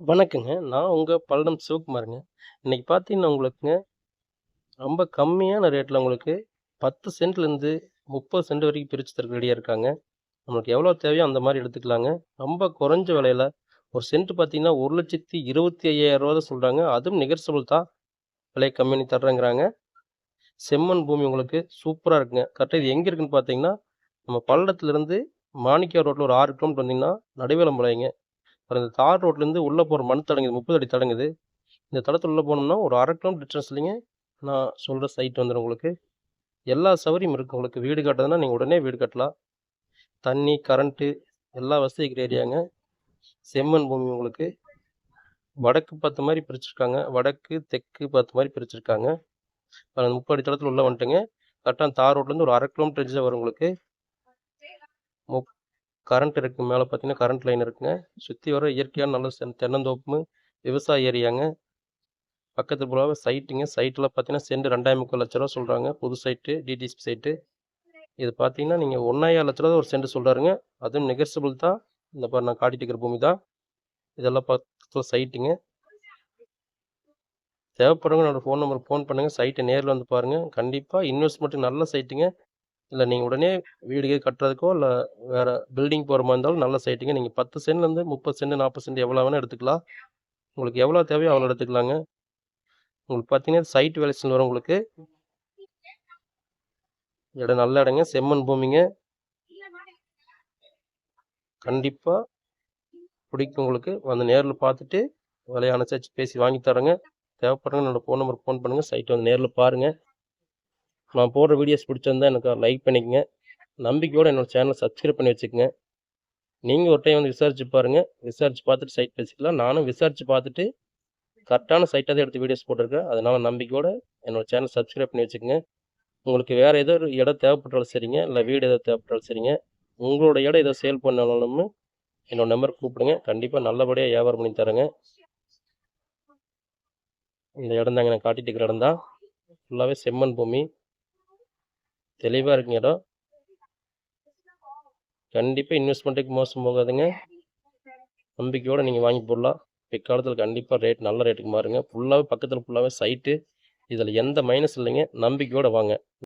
வணக்கங்க. நான் உங்கள் பல்லடம் சிவகுமாருங்க. இன்றைக்கி பார்த்தீங்கன்னா உங்களுக்குங்க, ரொம்ப கம்மியான ரேட்டில் உங்களுக்கு 10 சென்ட்லேருந்து 30 சென்ட் வரைக்கும் பிரித்து தர ரெடியாக இருக்காங்க. நம்மளுக்கு எவ்வளோ தேவையோ அந்த மாதிரி எடுத்துக்கலாங்க. ரொம்ப குறைஞ்ச விலையில் ஒரு சென்ட் பார்த்தீங்கன்னா, ஒரு லட்சத்தி இருபத்தி ஐயாயிரரூவா தான் சொல்கிறாங்க அதுவும் நிகர்சபிள் தான். விலை கம்மி பண்ணி தர்றேங்கிறாங்க. செம்மண் பூமி உங்களுக்கு சூப்பராக இருக்குங்க. கரெக்டாக இது எங்கே இருக்குன்னு பார்த்தீங்கன்னா, நம்ம பல்லடத்துலேருந்து மாணிக்கா ரோட்டில் ஒரு ஆறு கிலோமீட்டர் வந்தீங்கன்னா, நடுவேலம்பாளையங்க. அப்புறம் இந்த தார் ரோட்லேருந்து உள்ளே போகிற மண் தடங்குது 30 அடி தடங்குது. இந்த தளத்தில் உள்ளே போனோம்னா, ஒரு அரை கிலோமீட்டர் டிஸ்டன்ஸ்லங்க நான் சொல்கிற சைட் வந்துடும் உங்களுக்கு. எல்லா சௌகரியம் இருக்கும் உங்களுக்கு. வீடு கட்டுறதுன்னா நீங்கள் உடனே வீடு கட்டலாம். தண்ணி, கரண்ட்டு எல்லா வசதிக்கிற ஏரியாங்க. செம்மண் பூமி உங்களுக்கு. வடக்கு பார்த்த மாதிரி பிரிச்சிருக்காங்க. வடக்கு, தெற்கு பார்த்த மாதிரி பிரிச்சிருக்காங்க. அந்த 30 அடி தளத்தில் உள்ளே வந்துட்டுங்க. கரெக்டாக தார் ரோட்லேருந்து ஒரு அரை கிலோமீட்டர் வரும் உங்களுக்கு. முப் கரண்ட் இருக்கு. மேலே பார்த்தீங்கன்னா, கரண்ட் லைன் இருக்குங்க. சுற்றி வர இயற்கையான நல்ல சென் தென்னந்தோப்பு, விவசாய ஏரியாங்க. பக்கத்து போல சைட்டுங்க. சைட்டில் பார்த்தீங்கன்னா, சென்ட் ரெண்டாயிரம் முக்கால் லட்ச ரூபா சொல்கிறாங்க புது சைட்டு, டிடிசிபி சைட்டு. இது பார்த்தீங்கன்னா, நீங்கள் ஒன்றாயிரம் லட்ச ரூபா ஒரு சென்ட் சொல்கிறாருங்க அதுவும் நெகோசியபிள் தான். இந்த பாரு நான் காட்டிட்டு இருக்கிற பூமி தான். இதெல்லாம் பக்கத்தில் சைட்டுங்க. தேவைப்படுறவங்க என்னோடய ஃபோன் நம்பருக்கு ஃபோன் பண்ணுங்கள் சைட்டை நேரில் வந்து பாருங்க. கண்டிப்பாக இன்வெஸ்ட்மெண்ட்டு நல்ல சைட்டுங்க. இல்லை நீங்கள் உடனே வீடு கட்டுறதுக்கோ, இல்லை வேறு பில்டிங் போகிற மாதிரி இருந்தாலும் நல்ல சைட்டுங்க. நீங்கள் பத்து சென்ட்லேருந்து 30 சென்ட், 40 சென்ட் எவ்வளோ வேணால் எடுத்துக்கலாம். உங்களுக்கு எவ்வளோ தேவையோ அவ்வளோ எடுத்துக்கலாங்க. உங்களுக்கு பார்த்தீங்கன்னா, சைட் வேல்யூஷன் வரும் உங்களுக்கு. இடம் நல்ல இடங்க. செம்மண் பூமிங்க. கண்டிப்பாக பிடிக்கும் உங்களுக்கு. வந்து நேரில் பார்த்துட்டு விலைய அனுசரிச்சு பேசி வாங்கி தரேங்க தேவைப்படுறவங்க என்னோட ஃபோன் நம்பருக்கு ஃபோன் பண்ணுங்கள் சைட்டு வந்து நேரில் பாருங்கள் நான் போடுற வீடியோஸ் பிடிச்சிருந்தா எனக்கு லைக் பண்ணிக்கங்க. நம்பிக்கையோட என்னோட சேனலை சப்ஸ்கிரைப் பண்ணி வச்சுக்கோங்க நீங்கள் ஒரு டைம் வந்து விசாரிச்சு பாருங்கள் விசாரிச்சு பார்த்துட்டு சைட் பேசிக்கலாம். நானும் விசாரிச்சு பார்த்துட்டு கரெக்டான சைட்டாக தான் எடுத்து வீடியோஸ் போட்டிருக்கேன் அதனால் நம்பிக்கையோட என்னோடய சேனல் சப்ஸ்கிரைப் பண்ணி வச்சுக்கோங்க உங்களுக்கு வேறு ஏதோ ஒரு இடம் தேவைப்பட்டாலும் சரிங்க, இல்லை வீடு ஏதோ தேவைப்பட்டாலும் சரிங்க, உங்களோட இடம் ஏதோ சேல் பண்ணாலும் என்னோட நம்பருக்கு கூப்பிடுங்க. கண்டிப்பாக நல்லபடியாக வியாபாரம் பண்ணி தரேங்க. இந்த இடம் தாங்க நான் காட்டிட்டு இருக்கிற இடம் தான். ஃபுல்லாகவே செம்மண் பூமி. தெளிவாக இருக்குங்க இடம். கண்டிப்பாக இன்வெஸ்ட்மெண்ட்டுக்கு மோசம் போகாதுங்க. நம்பிக்கையோட நீங்க வாங்கி போடலாம். பிற்காலத்தில் கண்டிப்பாக ரேட் நல்ல ரேட்டுக்கு மாறுங்க. ஃபுல்லாகவே பக்கத்தில் ஃபுல்லாகவே சைட்டு. இதில் எந்த மைனஸ் இல்லைங்க. நம்பிக்கையோட வாங்க.